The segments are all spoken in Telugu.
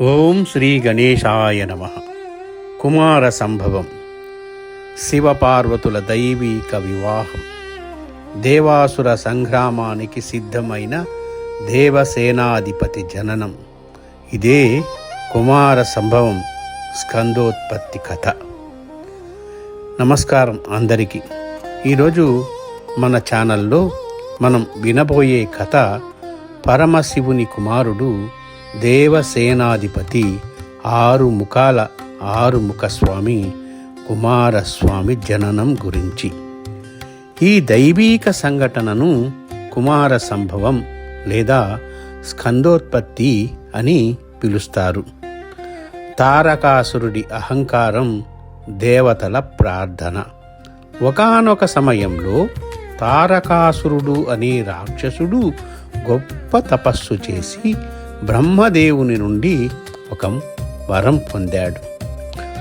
ఓం శ్రీ గణేశాయ నమ. కుమార సంభవం. శివపార్వతుల దైవీక వివాహం. దేవాసుర సంగ్రామానికి సిద్ధమైన దేవసేనాధిపతి జననం. ఇదే కుమార సంభవం స్కందోత్పత్తి కథ. నమస్కారం అందరికీ. ఈరోజు మన ఛానల్లో మనం వినబోయే కథ పరమశివుని కుమారుడు దేవసేనాధిపతి ఆరు ముఖాల ఆరుముఖ స్వామి కుమారస్వామి జననం గురించి. ఈ దైవీక సంఘటనను కుమార సంభవం లేదా స్కందోత్పత్తి అని పిలుస్తారు. తారకాసురుడి అహంకారం దేవతల ప్రార్థన. ఒకానొక సమయంలో తారకాసురుడు అనే రాక్షసుడు గొప్ప తపస్సు చేసి బ్రహ్మదేవుని నుండి ఒక వరం పొందాడు.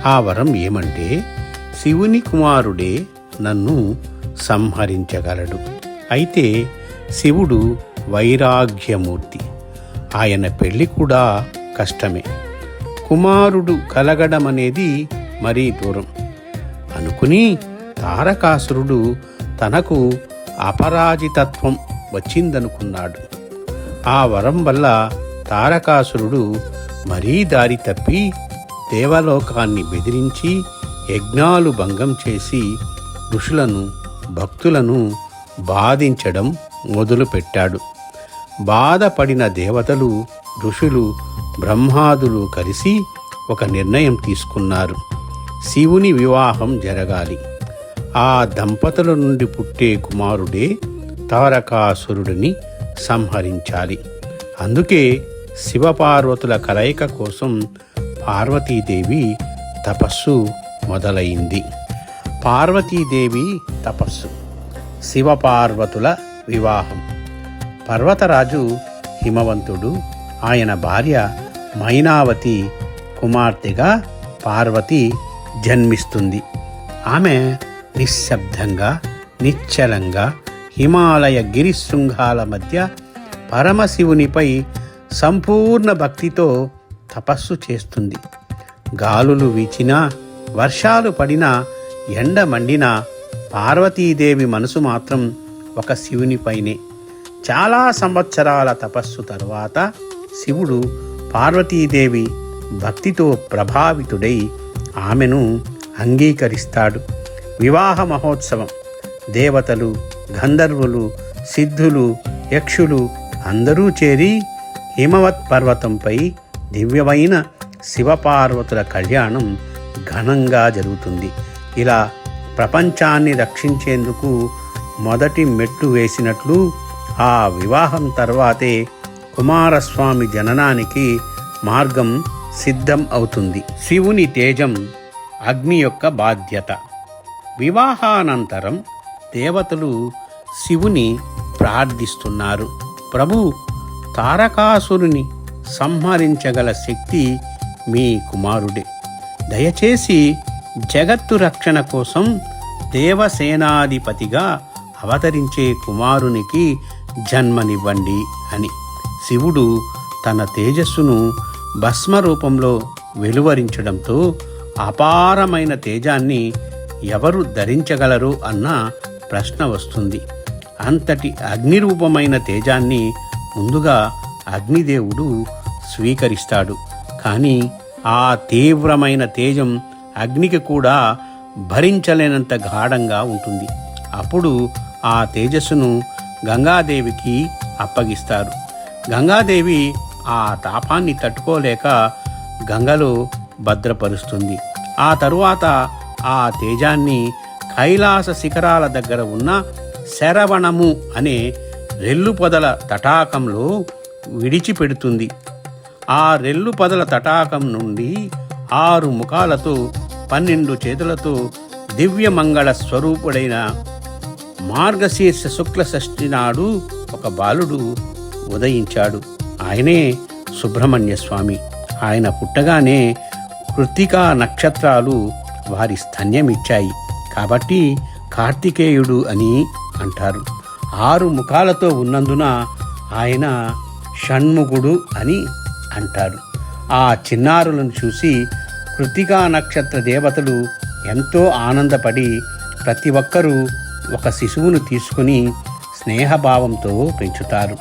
ఆ వరం ఏమంటే శివుని కుమారుడే నన్ను సంహరించగలడు. అయితే శివుడు వైరాగ్యమూర్తి. ఆయన పెళ్ళి కూడా కష్టమే. కుమారుడు కలగడం అనేది మరీ దూరం. అనుకుని తారకాసురుడు తనకు అపరాజితత్వం వచ్చిందనుకున్నాడు. ఆ వరం వల్ల తారకాసురుడు మరీ దారి తప్పి దేవలోకాన్ని బెదిరించి యజ్ఞాలు భంగం చేసి ఋషులను భక్తులను బాధించడం మొదలుపెట్టాడు. బాధపడిన దేవతలు ఋషులు బ్రహ్మాదులు కలిసి ఒక నిర్ణయం తీసుకున్నారు. శివుని వివాహం జరగాలి. ఆ దంపతుల నుండి పుట్టే కుమారుడే తారకాసురుడిని సంహరించాలి. అందుకే శివపార్వతుల కలయిక కోసం పార్వతీదేవి తపస్సు మొదలైంది. పార్వతీదేవి తపస్సు శివపార్వతుల వివాహం. పర్వతరాజు హిమవంతుడు ఆయన భార్య మైనావతి కుమార్తెగా పార్వతి జన్మిస్తుంది. ఆమె నిశ్శబ్దంగా నిశ్చలంగా హిమాలయ గిరిశృంగాల మధ్య పరమశివునిపై సంపూర్ణ భక్తితో తపస్సు చేస్తుంది. గాలులు వీచినా వర్షాలు పడినా ఎండ మండినా పార్వతీదేవి మనసు మాత్రం ఒక శివునిపైనే చాలా సంవత్సరాల తపస్సు తరువాత శివుడు పార్వతీదేవి భక్తితో ప్రభావితుడై ఆమెను అంగీకరిస్తాడు. వివాహ మహోత్సవం. దేవతలు గంధర్వులు సిద్ధులు యక్షులు అందరూ చేరి హిమవత్ పర్వతంపై దివ్యమైన శివపార్వతుల కళ్యాణం ఘనంగా జరుగుతుంది. ఇలా ప్రపంచాన్ని రక్షించేందుకు మొదటి మెట్టు వేసినట్లు ఆ వివాహం తర్వాతే కుమారస్వామి జననానికి మార్గం సిద్ధం అవుతుంది. శివుని తేజం అగ్ని యొక్క బాధ్యత. వివాహానంతరం దేవతలు శివుని ప్రార్థిస్తున్నారు. ప్రభు తారకాసురుని సంహరించగల శక్తి మీ కుమారుడే. దయచేసి జగత్తు రక్షణ కోసం దేవసేనాధిపతిగా అవతరించే కుమారునికి జన్మనివ్వండి అని. శివుడు తన తేజస్సును భస్మ రూపంలో వెలువరించడంతో అపారమైన తేజాన్ని ఎవరు ధరించగలరు అన్న ప్రశ్న వస్తుంది. అంతటి అగ్నిరూపమైన తేజాన్ని ముందుగా అగ్నిదేవుడు స్వీకరిస్తాడు. కానీ ఆ తీవ్రమైన తేజం అగ్నికి కూడా భరించలేనంత గాఢంగా ఉంటుంది. అప్పుడు ఆ తేజస్సును గంగాదేవికి అప్పగిస్తారు. గంగాదేవి ఆ తాపాన్ని తట్టుకోలేక గంగలో భద్రపరుస్తుంది. ఆ తరువాత ఆ తేజాన్ని కైలాస శిఖరాల దగ్గర ఉన్న శరవణము అనే రెల్లు పొదల తటాకంలో విడిచిపెడుతుంది. ఆ రెల్లు పొదల తటాకం నుండి ఆరు ముఖాలతో పన్నెండు చేతులతో దివ్యమంగళ స్వరూపుడైన మార్గశీర్ష శుక్ల షష్ఠి నాడు ఒక బాలుడు ఉదయించాడు. ఆయనే సుబ్రహ్మణ్య స్వామి. ఆయన పుట్టగానే కృత్తికా నక్షత్రాలు వారి స్థన్యమిచ్చాయి. కాబట్టి కార్తికేయుడు అని అంటారు. ఆరు ముఖాలతో ఉన్నందున ఆయన షణ్ముఖుడు అని అంటారు. ఆ చిన్నారులను చూసి కృతికా నక్షత్ర దేవతలు ఎంతో ఆనందపడి ప్రతి ఒక్కరూ ఒక శిశువును తీసుకుని స్నేహభావంతో పెంచుతారు.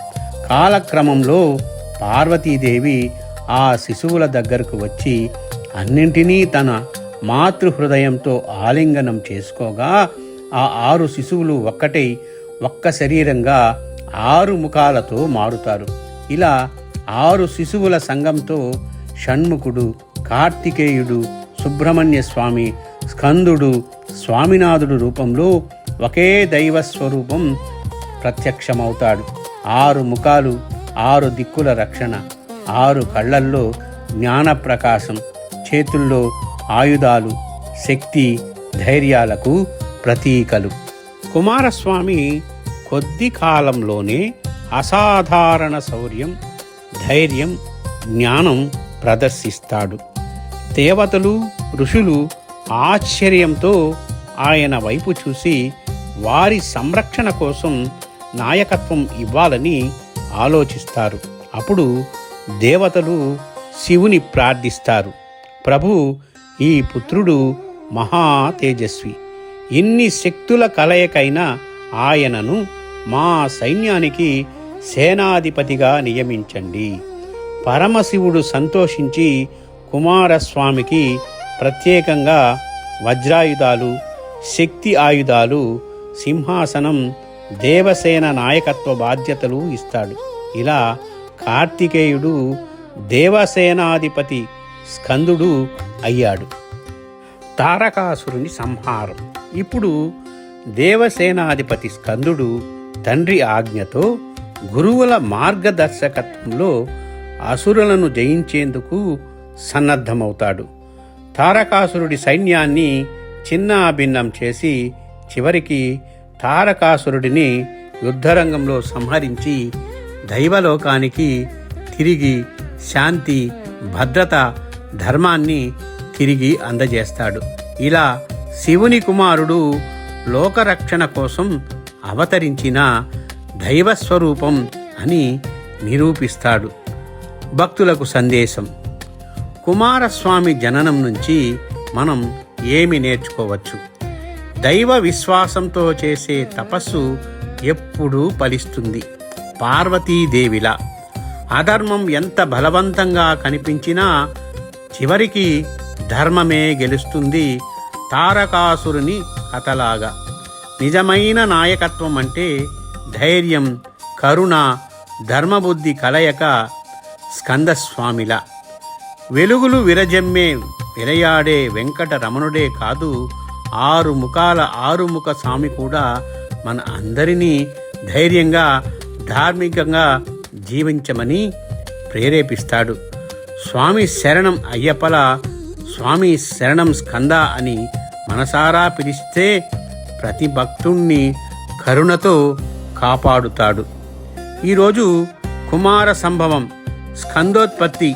కాలక్రమంలో పార్వతీదేవి ఆ శిశువుల దగ్గరకు వచ్చి అన్నింటినీ తన మాతృహృదయంతో ఆలింగనం చేసుకోగా ఆ ఆరు శిశువులు ఒక్కటై ఒక్క శరీరంగా ఆరు ముఖాలతో మారుతారు. ఇలా ఆరు శిశువుల సంఘంతో షణ్ముఖుడు కార్తికేయుడు సుబ్రహ్మణ్య స్వామి స్కందుడు స్వామినాథుడు రూపంలో ఒకే దైవ స్వరూపం ప్రత్యక్షమవుతాడు. ఆరు ముఖాలు ఆరు దిక్కుల రక్షణ ఆరు కళ్ళల్లో జ్ఞానప్రకాశం చేతుల్లో ఆయుధాలు శక్తి ధైర్యాలకు ప్రతీకలు. కుమారస్వామి కొద్ది కాలంలోనే అసాధారణ శౌర్యం ధైర్యం జ్ఞానం ప్రదర్శిస్తాడు. దేవతలు ఋషులు ఆశ్చర్యంతో ఆయన వైపు చూసి వారి సంరక్షణ కోసం నాయకత్వం ఇవ్వాలని ఆలోచిస్తారు. అప్పుడు దేవతలు శివుని ప్రార్థిస్తారు. ప్రభు ఈ పుత్రుడు మహా తేజస్వి. ఇన్ని శక్తుల కలయికైన ఆయనను మా సైన్యానికి సేనాధిపతిగా నియమించండి. పరమశివుడు సంతోషించి కుమారస్వామికి ప్రత్యేకంగా వజ్రాయుధాలు శక్తి ఆయుధాలు సింహాసనం దేవసేన నాయకత్వ బాధ్యతలు ఇస్తాడు. ఇలా కార్తికేయుడు దేవసేనాధిపతి స్కందుడు అయ్యాడు. తారకాసురుని సంహారం. ఇప్పుడు దేవసేనాధిపతి స్కందుడు తండ్రి ఆజ్ఞతో గురువుల మార్గదర్శకత్వంలో అసురులను జయించేందుకు సన్నద్ధమవుతాడు. తారకాసురుడి సైన్యాన్ని చిన్నాభిన్నం చేసి చివరికి తారకాసురుడిని యుద్ధరంగంలో సంహరించి దైవలోకానికి తిరిగి శాంతి భద్రత ధర్మాన్ని తిరిగి అందజేస్తాడు. ఇలా శివుని కుమారుడు లోకరక్షణ కోసం అవతరించిన దైవస్వరూపం అని నిరూపిస్తాడు. భక్తులకు సందేశం. కుమారస్వామి జననం నుంచి మనం ఏమి నేర్చుకోవచ్చు? దైవ విశ్వాసంతో చేసే తపస్సు ఎప్పుడూ ఫలిస్తుంది. పార్వతీదేవిలా. అధర్మం ఎంత బలవంతంగా కనిపించినా చివరికి ధర్మమే గెలుస్తుంది తారకాసురుని కథలాగా. నిజమైన నాయకత్వం అంటే ధైర్యం కరుణ ధర్మబుద్ధి కలయక స్కందస్వామిలా. వెలుగులు విరజమ్మే విరయాడే వెంకట రమణుడే కాదు ఆరు ముఖాల ఆరుముఖ స్వామి కూడా మన అందరినీ ధైర్యంగా ధార్మికంగా జీవించమని ప్రేరేపిస్తాడు. స్వామి శరణం అయ్యప్పల స్వామి శరణం స్కంద అని మనసారా పిలిస్తే ప్రతి భక్తుణ్ణి కరుణతో కాపాడుతాడు. ఈరోజు కుమార సంభవం స్కందోత్పత్తి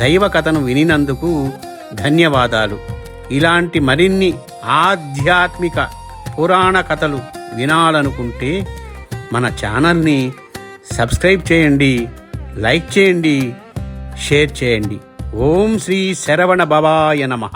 దైవ కథను వినినందుకు ధన్యవాదాలు. ఇలాంటి మరిన్ని ఆధ్యాత్మిక పురాణ కథలు వినాలనుకుంటే మన ఛానల్ని సబ్స్క్రైబ్ చేయండి లైక్ చేయండి షేర్ చేయండి. ఓం శ్రీ శరవణ భవాయ నమః